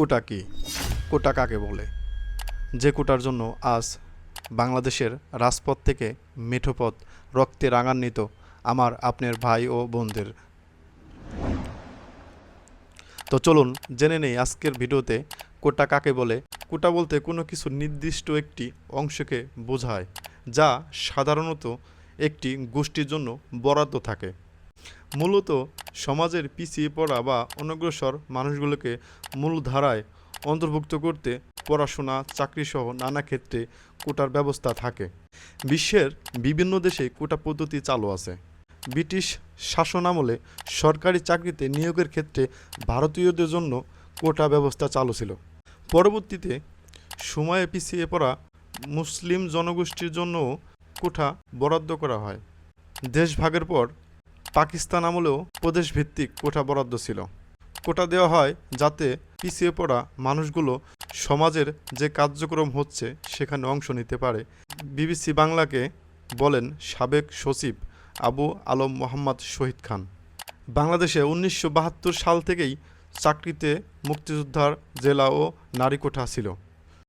কোটা কি? কোটা কাকে বলে? যে কোটার জন্য আজ বাংলাদেশের রাজপথ থেকে মেঠোপথ রক্তে রাঙান্বিত আমার আপনার ভাই ও বোনদের। তো চলুন জেনে নেই আজকের ভিডিওতে কোটা কাকে বলে। কোটা বলতে কোনো কিছু নির্দিষ্ট একটি অংশকে বোঝায়, যা সাধারণত একটি গোষ্ঠীর জন্য বরাদ্দ থাকে। মূলত সমাজের পিছিয়ে পড়া বা অনগ্রসর মানুষগুলোকে মূলধারায় অন্তর্ভুক্ত করতে পড়াশোনা, চাকরিসহ নানা ক্ষেত্রে কোটার ব্যবস্থা থাকে। বিশ্বের বিভিন্ন দেশে কোটা পদ্ধতি চালু আছে। ব্রিটিশ শাসন আমলে সরকারি চাকরিতে নিয়োগের ক্ষেত্রে ভারতীয়দের জন্য কোটা ব্যবস্থা চালু ছিল। পরবর্তীতে সময়ে পিছিয়ে পড়া মুসলিম জনগোষ্ঠীর জন্যও কোঠা বরাদ্দ করা হয়। দেশভাগের পর পাকিস্তান আমলেও প্রদেশভিত্তিক কোঠা বরাদ্দ ছিল। কোটা দেওয়া হয় যাতে পিছিয়ে পড়া মানুষগুলো সমাজের যে কার্যক্রম হচ্ছে সেখানে অংশ নিতে পারে। বিবিসি বাংলাকে বলেন সাবেক সচিব আবু আলম মোহাম্মদ শহীদ খান। বাংলাদেশে উনিশশো বাহাত্তর সাল থেকেই চাকরিতে মুক্তিযোদ্ধার জেলা ও নারী কোঠা ছিল।